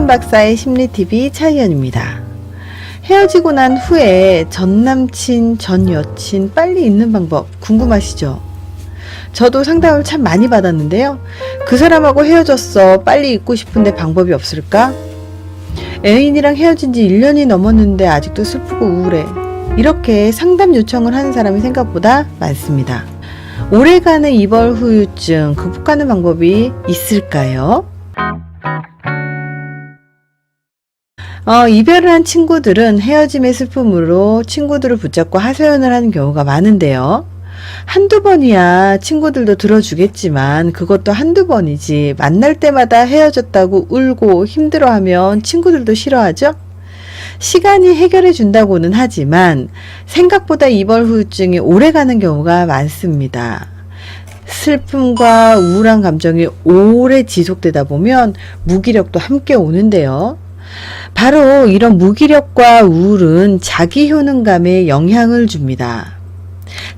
차이은 박사의 심리TV 차이은입니다. 헤어지고 난 후에 전 남친, 전 여친 빨리 잊는 방법 궁금하시죠? 저도 상담을 참 많이 받았는데요. 그 사람하고 헤어졌어. 빨리 잊고 싶은데 방법이 없을까? 애인이랑 헤어진 지 1년이 넘었는데 아직도 슬프고 우울해. 이렇게 상담 요청을 하는 사람이 생각보다 많습니다. 오래가는 이별 후유증 극복하는 방법이 있을까요? 어, 이별을 한 친구들은 헤어짐의 슬픔으로 친구들을 붙잡고 하소연을 하는 경우가 많은데요. 한두 번이야 친구들도 들어주겠지만 그것도 한두 번이지 만날 때마다 헤어졌다고 울고 힘들어하면 친구들도 싫어하죠? 시간이 해결해 준다고는 하지만 생각보다 이별 후유증이 오래 가는 경우가 많습니다. 슬픔과 우울한 감정이 오래 지속되다 보면 무기력도 함께 오는데요. 바로 이런 무기력과 우울은 자기 효능감에 영향을 줍니다.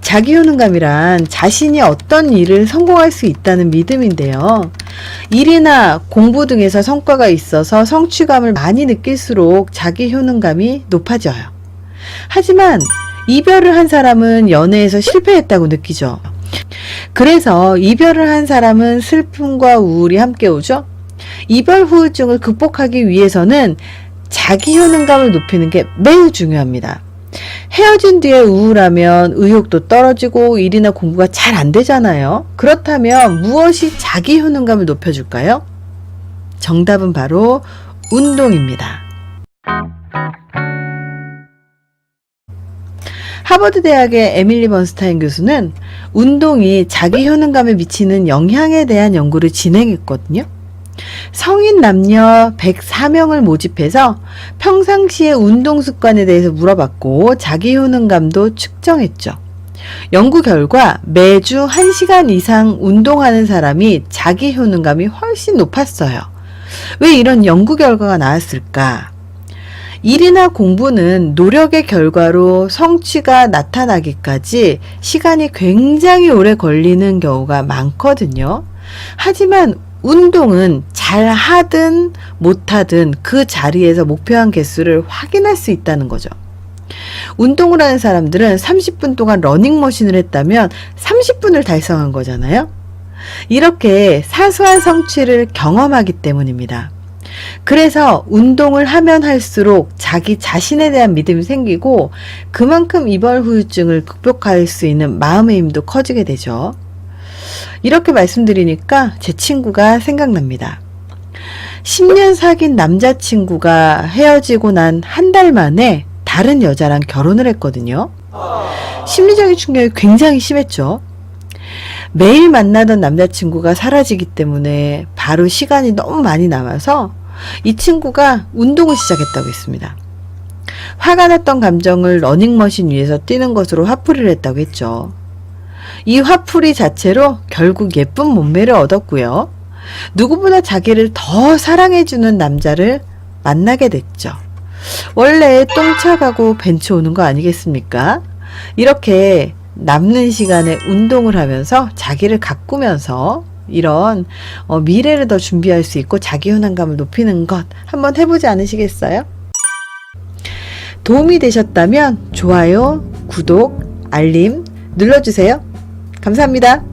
자기 효능감이란 자신이 어떤 일을 성공할 수 있다는 믿음인데요. 일이나 공부 등에서 성과가 있어서 성취감을 많이 느낄수록 자기 효능감이 높아져요. 하지만 이별을 한 사람은 연애에서 실패했다고 느끼죠. 그래서 이별을 한 사람은 슬픔과 우울이 함께 오죠. 이별 후유증을 극복하기 위해서는 자기 효능감을 높이는 게 매우 중요합니다. 헤어진 뒤에 우울하면 의욕도 떨어지고 일이나 공부가 잘 안 되잖아요. 그렇다면 무엇이 자기 효능감을 높여줄까요? 정답은 바로 운동입니다. 하버드 대학의 에밀리 번스타인 교수는 운동이 자기 효능감에 미치는 영향에 대한 연구를 진행했거든요. 성인 남녀 104명을 모집해서 평상시의 운동 습관에 대해서 물어봤고 자기 효능감도 측정했죠. 연구 결과 매주 1시간 이상 운동하는 사람이 자기 효능감이 훨씬 높았어요. 왜 이런 연구 결과가 나왔을까? 일이나 공부는 노력의 결과로 성취가 나타나기까지 시간이 굉장히 오래 걸리는 경우가 많거든요. 하지만 운동은 잘 하든 못 하든 그 자리에서 목표한 개수를 확인할 수 있다는 거죠. 운동을 하는 사람들은 30분 동안 러닝머신을 했다면 30분을 달성한 거잖아요. 이렇게 사소한 성취를 경험하기 때문입니다. 그래서 운동을 하면 할수록 자기 자신에 대한 믿음이 생기고 그만큼 이별 후유증을 극복할 수 있는 마음의 힘도 커지게 되죠. 이렇게 말씀드리니까 제 친구가 생각납니다. 10년 사귄 남자친구가 헤어지고 난 한 달 만에 다른 여자랑 결혼을 했거든요. 심리적인 충격이 굉장히 심했죠. 매일 만나던 남자친구가 사라지기 때문에 바로 시간이 너무 많이 남아서 이 친구가 운동을 시작했다고 했습니다. 화가 났던 감정을 러닝머신 위에서 뛰는 것으로 화풀이를 했다고 했죠. 이 화풀이 자체로 결국 예쁜 몸매를 얻었고요. 누구보다 자기를 더 사랑해주는 남자를 만나게 됐죠. 원래 똥차 가고 벤츠 오는 거 아니겠습니까? 이렇게 남는 시간에 운동을 하면서 자기를 가꾸면서 이런 어, 미래를 더 준비할 수 있고 자기 효능감을 높이는 것 한번 해보지 않으시겠어요? 도움이 되셨다면 좋아요, 구독, 알림 눌러주세요. 감사합니다.